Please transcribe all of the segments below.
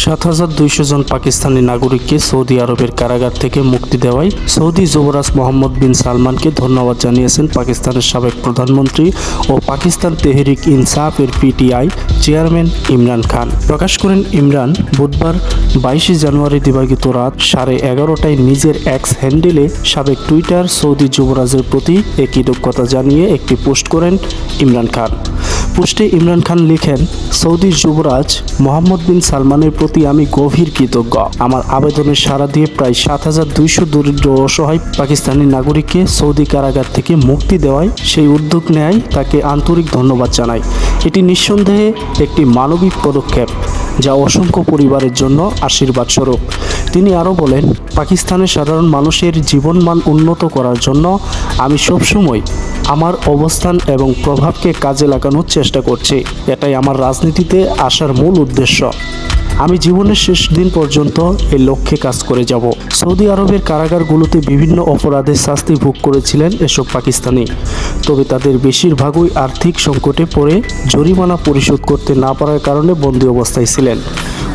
সাত হাজার দুইশো জন পাকিস্তানি নাগরিককে সৌদি আরবের কারাগার থেকে মুক্তি দেওয়ায় সৌদি যুবরাজ মোহাম্মদ বিন সালমানকে ধন্যবাদ জানিয়েছেন পাকিস্তানের সাবেক প্রধানমন্ত্রী ও পাকিস্তান তেহরিক ইনসাফ ইনসাফের পিটিআই চেয়ারম্যান ইমরান খান। প্রকাশ করেন ইমরান, বুধবার বাইশে জানুয়ারি দিবাগত রাত সাড়ে এগারোটায় নিজের এক্স হ্যান্ডেলে সাবেক টুইটার সৌদি যুবরাজের প্রতি এ কৃতজ্ঞতা জানিয়ে একটি পোস্ট করেন ইমরান খান। পোস্টে ইমরান খান লিখেন, সৌদি যুবরাজ মোহাম্মদ বিন সালমানের প্রতি আমি গভীর কৃতজ্ঞ। আমার আবেদনের সাড়া দিয়ে প্রায় সাত হাজার দুইশো দরিদ্র অসহায় পাকিস্তানি নাগরিককে সৌদি কারাগার থেকে মুক্তি দেওয়ায় সেই উদ্যোগ নেয়, তাকে আন্তরিক ধন্যবাদ জানাই। এটি নিঃসন্দেহে একটি মানবিক পদক্ষেপ, যা অসংখ্য পরিবারের জন্য আশীর্বাদ স্বরূপ। তিনি আরও বলেন, পাকিস্তানের সাধারণ মানুষের জীবনমান উন্নত করার জন্য আমি সবসময় আমার অবস্থান এবং প্রভাবকে কাজে লাগানোর চেষ্টা করছি। এটাই আমার রাজনীতিতে আসার মূল উদ্দেশ্য। আমি জীবনের শেষ দিন পর্যন্ত এই লক্ষ্যে কাজ করে যাব। সৌদি আরবের কারাগারগুলোতে বিভিন্ন অপরাধের শাস্তি ভোগ করেছিলেন এসব পাকিস্তানি। তবে তাদের বেশিরভাগই আর্থিক সংকটে পড়ে জরিমানা পরিশোধ করতে না পারার কারণে বন্দী অবস্থায় ছিলেন।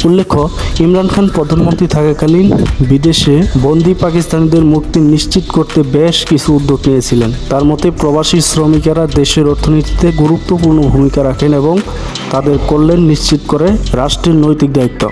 উল্লেখ্য, ইমরান খান প্রধানমন্ত্রী থাকাকালীন বিদেশে বন্দি পাকিস্তানিদের মুক্তি নিশ্চিত করতে বেশ কিছু উদ্যোগ নিয়েছিলেন। তার মতে, প্রবাসী শ্রমিকেরা দেশের অর্থনীতিতে গুরুত্বপূর্ণ ভূমিকা রাখেন এবং তাদের কল্যাণ নিশ্চিত করে রাষ্ট্রের নৈতিক দায়িত্ব।